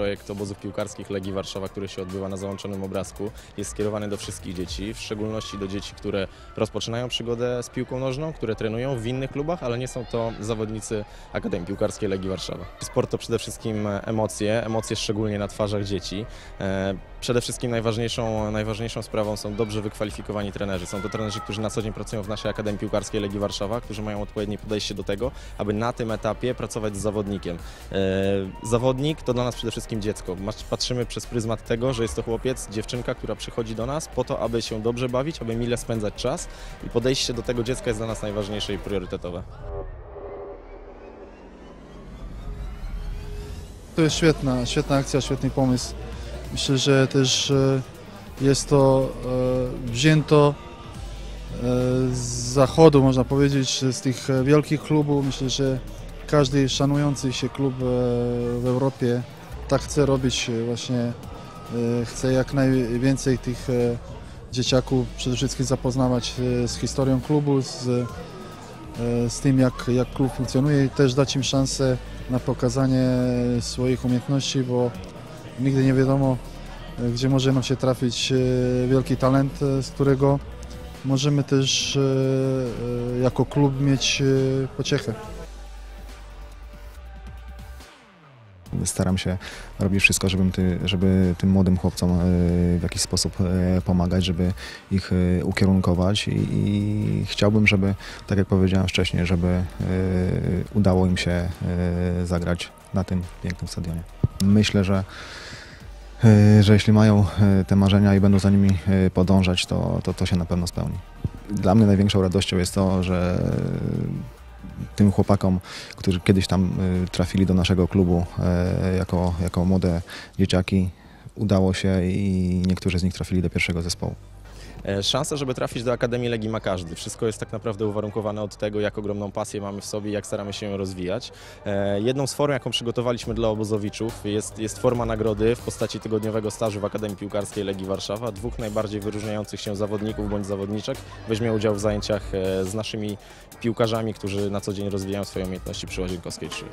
projekt obozów piłkarskich Legii Warszawa, który się odbywa na załączonym obrazku, jest skierowany do wszystkich dzieci, w szczególności do dzieci, które rozpoczynają przygodę z piłką nożną, które trenują w innych klubach, ale nie są to zawodnicy Akademii Piłkarskiej Legii Warszawa. Sport to przede wszystkim emocje, emocje szczególnie na twarzach dzieci. Przede wszystkim najważniejszą, najważniejszą sprawą są dobrze wykwalifikowani trenerzy. Są to trenerzy, którzy na co dzień pracują w naszej Akademii Piłkarskiej Legii Warszawa, którzy mają odpowiednie podejście do tego, aby na tym etapie pracować z zawodnikiem. E, Zawodnik to dla nas przede wszystkim dziecko. Patrzymy przez pryzmat tego, że jest to chłopiec, dziewczynka, która przychodzi do nas po to, aby się dobrze bawić, aby mile spędzać czas i podejście do tego dziecka jest dla nas najważniejsze i priorytetowe. To jest świetna, świetna akcja, świetny pomysł. Myślę, że też e, jest to e, wzięto e, z zachodu, można powiedzieć, z tych wielkich klubów. Myślę, że każdy szanujący się klub w Europie tak chce robić właśnie. Chce jak najwięcej tych dzieciaków przede wszystkim zapoznawać z historią klubu, z, z tym jak, jak klub funkcjonuje i też dać im szansę na pokazanie swoich umiejętności, bo nigdy nie wiadomo, e, gdzie może nam się trafić e, wielki talent, e, z którego możemy też jako klub mieć pociechę. Staram się robić wszystko, żebym ty, żeby tym młodym chłopcom w jakiś sposób pomagać, żeby ich ukierunkować i, i chciałbym, żeby, tak jak powiedziałem wcześniej, żeby udało im się zagrać na tym pięknym stadionie. Myślę, że e, że jeśli mają e, te marzenia i będą za nimi e, podążać, to, to to się na pewno spełni. Dla mnie największą radością jest to, że tym chłopakom, którzy kiedyś tam trafili do naszego klubu jako, jako młode dzieciaki, udało się i niektórzy z nich trafili do pierwszego zespołu. E, Szansa, żeby trafić do Akademii Legii ma każdy. Wszystko jest tak naprawdę uwarunkowane od tego, jak ogromną pasję mamy w sobie i jak staramy się ją rozwijać. E, Jedną z form, jaką przygotowaliśmy dla obozowiczów jest, jest forma nagrody w postaci tygodniowego stażu w Akademii Piłkarskiej Legii Warszawa. Dwóch najbardziej wyróżniających się zawodników bądź zawodniczek weźmie udział w zajęciach e, z naszymi piłkarzami, którzy na co dzień rozwijają swoje umiejętności przy Łazienkowskiej 3.